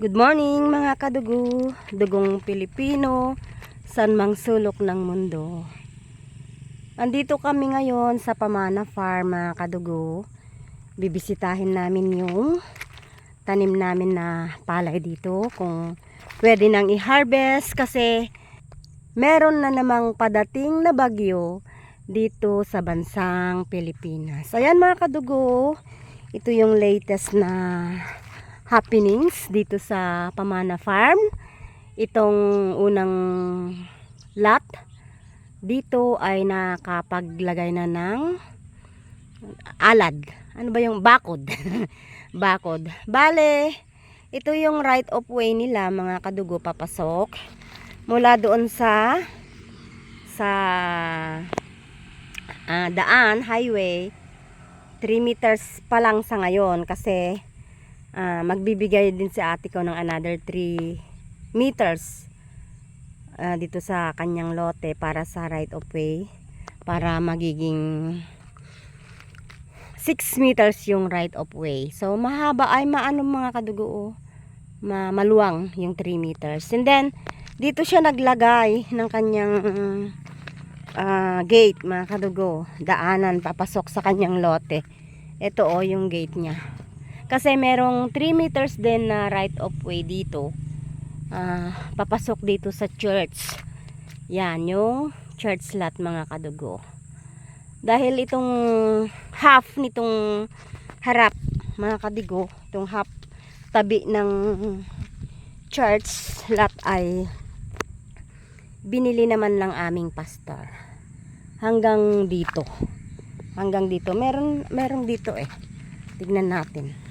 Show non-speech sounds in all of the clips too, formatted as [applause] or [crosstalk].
Good morning mga kadugo, dugong Pilipino, san mang sulok ng mundo. Andito kami ngayon sa Pamana Farm mga kadugo. Bibisitahin namin yung tanim namin na palay dito kung pwede nang i-harvest kasi meron na namang padating na bagyo dito sa bansang Pilipinas. Ayan mga kadugo, ito yung latest na happenings dito sa Pamana Farm. Itong unang lot dito ay nakapaglagay na ng alad. Ano ba yung bakod? [laughs] bakod. Bale, ito yung right of way nila mga kadugo papasok. Mula doon sa sa ah, daan, highway, 3 meters pa lang sa ngayon kasi ah, magbibigay din si ate ko ng another 3 meters ah, dito sa kanyang lote para sa right of way para magiging 6 meters yung right of way. So mahaba ay maano mga kadugo oh. ma maluwang yung 3 meters. And then dito siya naglagay ng kanyang ah, gate mga kadugo. Daanan papasok sa kanyang lote. Ito oh yung gate niya. Kasi merong 3 meters din na right of way dito. Ah, papasok dito sa church. Yan, yung church lot mga kadugo. Dahil itong half nitong harap mga kadigo, itong half tabi ng church lot ay binili naman ng aming pastor. Hanggang dito. Hanggang dito. Meron, meron dito eh. Tignan natin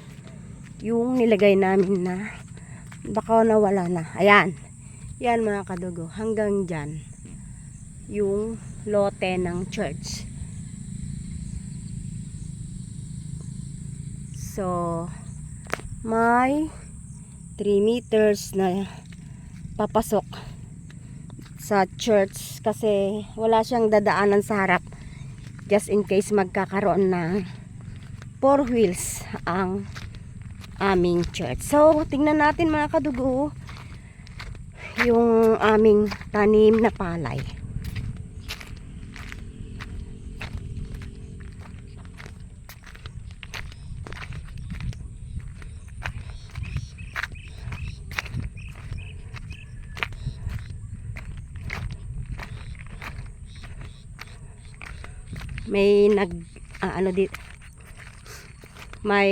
yung nilagay namin na baka nawala na. Ayan. Yan mga kadugo. Hanggang dyan. Yung lote ng church. So, may 3 meters na papasok sa church kasi wala siyang dadaanan sa harap just in case magkakaroon ng four wheels ang aming church. So, tingnan natin mga kadugo yung aming tanim na palay. May nag ah, ano dito may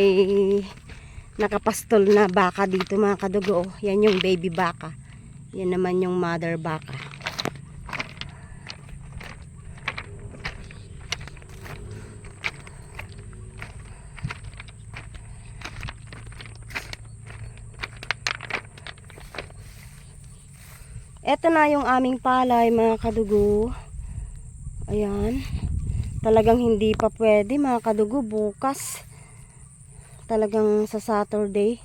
nakapastol na baka dito mga kadugo. oh. Yan yung baby baka. Yan naman yung mother baka. Ito na yung aming palay mga kadugo. Ayan. Talagang hindi pa pwede mga kadugo bukas talagang sa Saturday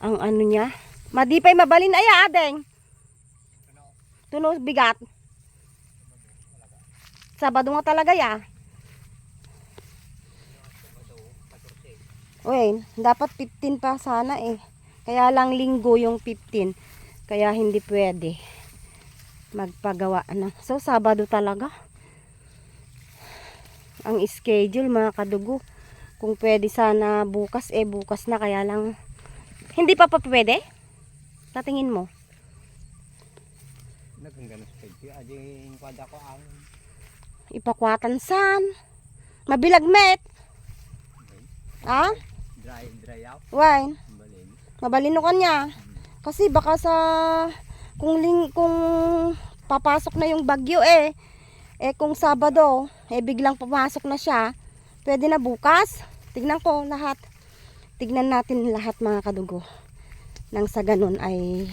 ang ano niya. Madipay mabalin ay adeng. Tunos bigat. Sabado nga talaga ya. Uy, dapat 15 pa sana eh. Kaya lang linggo yung 15. Kaya hindi pwede magpagawa na. So, Sabado talaga. Ang schedule mga kadugo kung pwede sana bukas eh bukas na. Kaya lang hindi pa pa pwede? Tatingin mo? Kwada ko ang ipakwatan san mabilag met. Ah dry dry out. wine. Balin. mabalino ka niya. Kasi baka sa kung ling kung papasok na yung bagyo eh eh kung Sabado eh biglang papasok na siya pwede na bukas. Tignan ko lahat. Tignan natin lahat mga kadugo nang sa ganun ay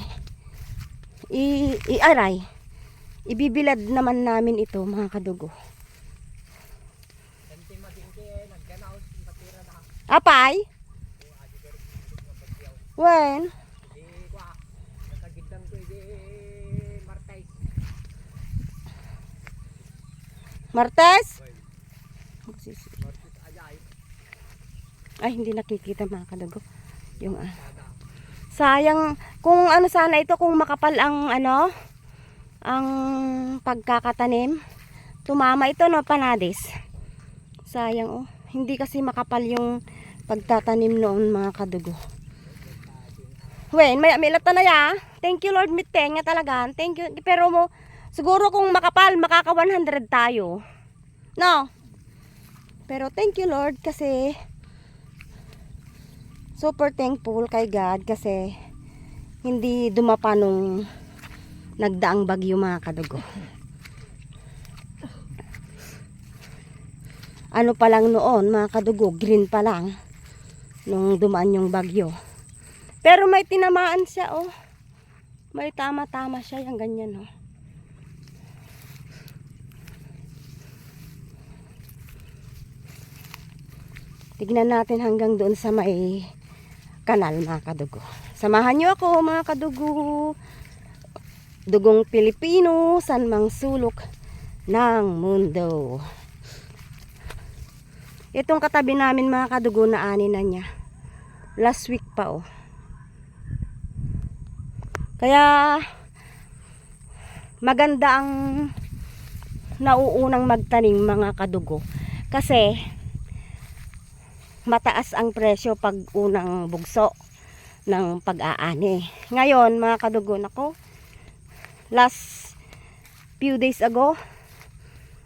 i, i-aray ibibilad naman namin ito mga kadugo. Apay? Martay. martes ay hindi nakikita mga kadugo yung Sada. Sayang kung ano sana ito kung makapal ang ano ang pagkakatanim. Tumama ito no panadis. Sayang oh. Hindi kasi makapal yung pagtatanim noon mga kadugo. Wen, may milata na ya. Thank you Lord miteng talaga. Thank you. Pero mo siguro kung makapal makaka 100 tayo. No. Pero thank you Lord kasi super thankful kay God kasi hindi dumapa nung nagdaang bagyo mga kadugo. Ano pa lang noon mga kadugo, green pa lang nung dumaan yung bagyo. Pero may tinamaan siya oh. May tama-tama siya yung ganyan oh. Tignan natin hanggang doon sa may kanal mga kadugo. Samahan niyo ako mga kadugo. Dugong Pilipino, san mang sulok ng mundo. Itong katabi namin mga kadugo na ani na niya. Last week pa oh. Kaya maganda ang nauunang magtanim mga kadugo. Kasi mataas ang presyo pag unang bugso ng pag-aani. Ngayon, mga kadugo, nako, last few days ago,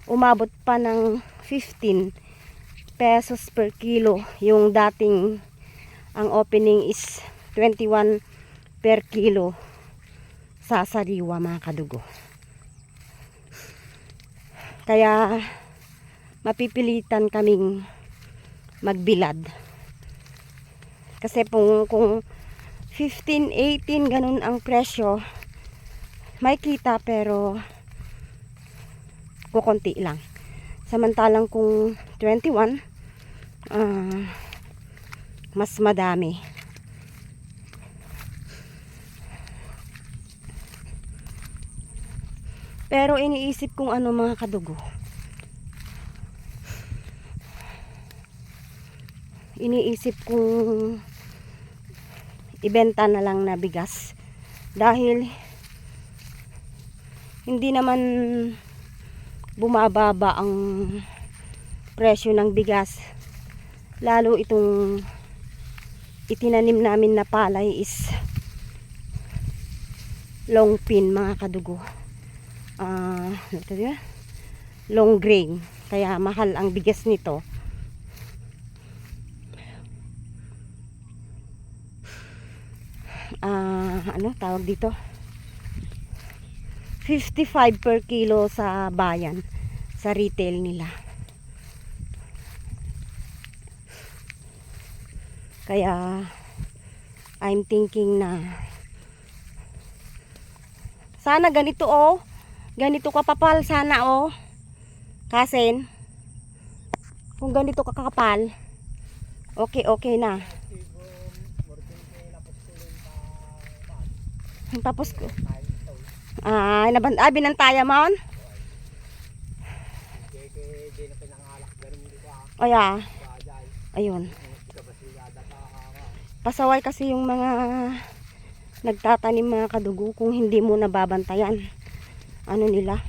umabot pa ng 15 pesos per kilo. Yung dating, ang opening is 21 per kilo sa sariwa, mga kadugo. Kaya, mapipilitan kaming magbilad. Kasi kung, kung 15, 18, ganun ang presyo, may kita pero kukunti lang. Samantalang kung 21, ah, mas madami. Pero iniisip kong ano mga kadugo. Iniisip kong ibenta na lang na bigas. Dahil hindi naman bumababa ang presyo ng bigas. Lalo itong itinanim namin na palay is long pin mga kadugo. Yun? long grain. Kaya mahal ang bigas nito ah ano tawag dito? 55 per kilo sa bayan sa retail nila. Kaya I'm thinking na sana ganito oh. Ganito kapapal sana oh. Kasen kung ganito kakapal okay okay na tapos ko. Ah naban ah, binantaya mo yeah. Bajay. ayun. Pasaway kasi yung mga nagtatanim mga kadugo kung hindi mo nababantayan. Ano nila?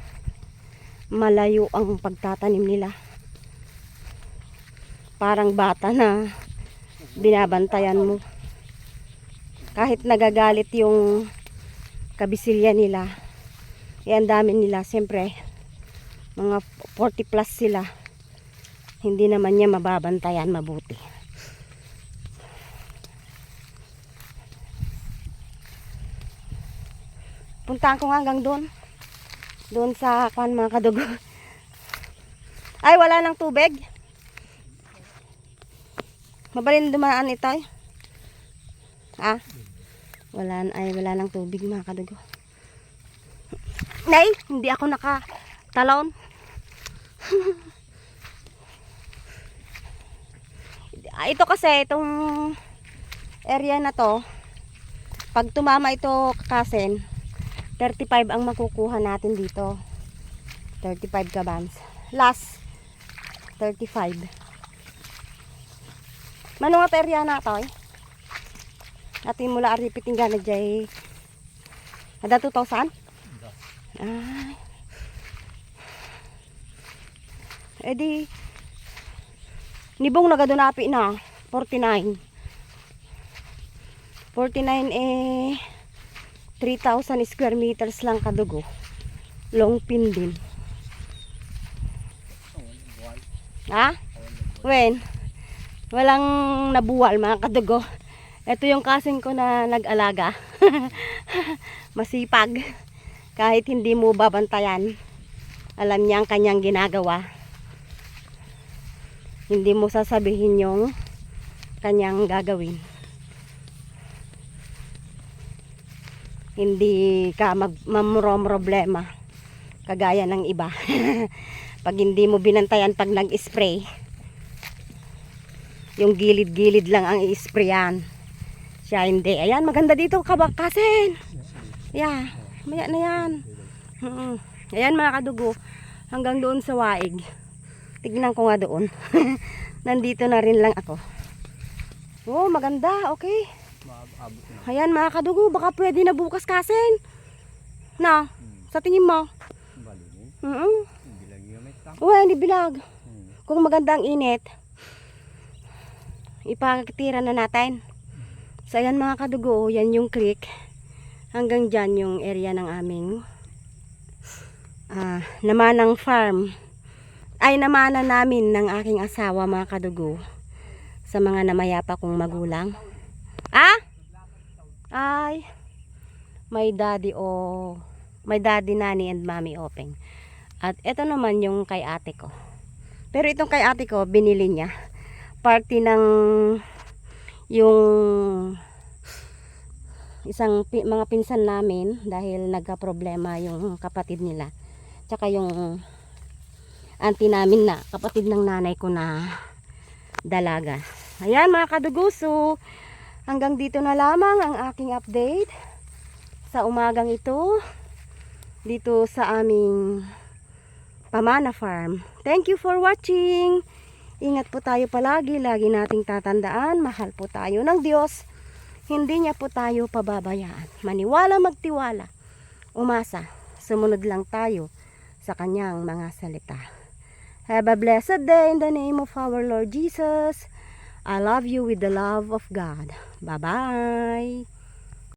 Malayo ang pagtatanim nila. Parang bata na binabantayan mo. Kahit nagagalit yung kabisilya nila eh ang dami nila siyempre mga 40 plus sila hindi naman niya mababantayan mabuti puntahan ko hanggang doon. Doon sa kwan mga kadugo. [laughs] Ay, wala nang tubig. Mabalin dumaan ito ay. Ah? Wala, ay, wala nang tubig mga kadugo. Nay, hindi ako nakatalon. [laughs] Ah, ito kasi, itong area na to, pag tumama ito kasen, 35 ang makukuha natin dito. 35 kabans. Last, 35. Manong at area na to eh? Atin mula aripit nga na jay. Ada 2,000? Ay. Eh di, nibong nagadunapi na. 49. 49 eh, 3,000 square meters lang kadugo. Long pin din. Ha? When? Walang nabuwal mga kadugo. Ito yung kasing ko na nag-alaga. [laughs] Masipag. Kahit hindi mo babantayan. Alam niya ang kanyang ginagawa. Hindi mo sasabihin yung kanyang gagawin. Hindi ka mag problema kagaya ng iba. [laughs] pag hindi mo binantayan pag nag-spray, yung gilid-gilid lang ang i-sprayan. Siya hindi. Ayan, maganda dito kabakasin. Yeah, maya na yan. Mm. Ayan mga kadugo, hanggang doon sa waig. Tignan ko nga doon. [laughs] Nandito na rin lang ako. Oh, maganda. Okay. Ayan mga kadugo, baka pwede na bukas kasin. Na, sa tingin mo? Hindi lagi gamit lang. Uy, hindi bilag. Kung maganda ang init, ipakitira na natin. So ayan mga kadugo, yan yung creek. Hanggang dyan yung area ng aming ah, namanang farm. Ay namana namin ng aking asawa mga kadugo sa mga namayapa kong magulang. Ah? Ay, my daddy o my daddy, nani and mommy open. At ito naman yung kay ate ko. Pero itong kay ate ko, binili niya. Party ng yung isang pi- mga pinsan namin dahil nagka-problema yung kapatid nila. Tsaka yung auntie namin na kapatid ng nanay ko na dalaga. Ayan mga kaduguso, hanggang dito na lamang ang aking update sa umagang ito dito sa aming Pamana Farm. Thank you for watching. Ingat po tayo palagi. Lagi nating tatandaan. Mahal po tayo ng Diyos. Hindi niya po tayo pababayaan. Maniwala magtiwala. Umasa. Sumunod lang tayo sa kanyang mga salita. Have a blessed day in the name of our Lord Jesus. I love you with the love of God. Bye-bye.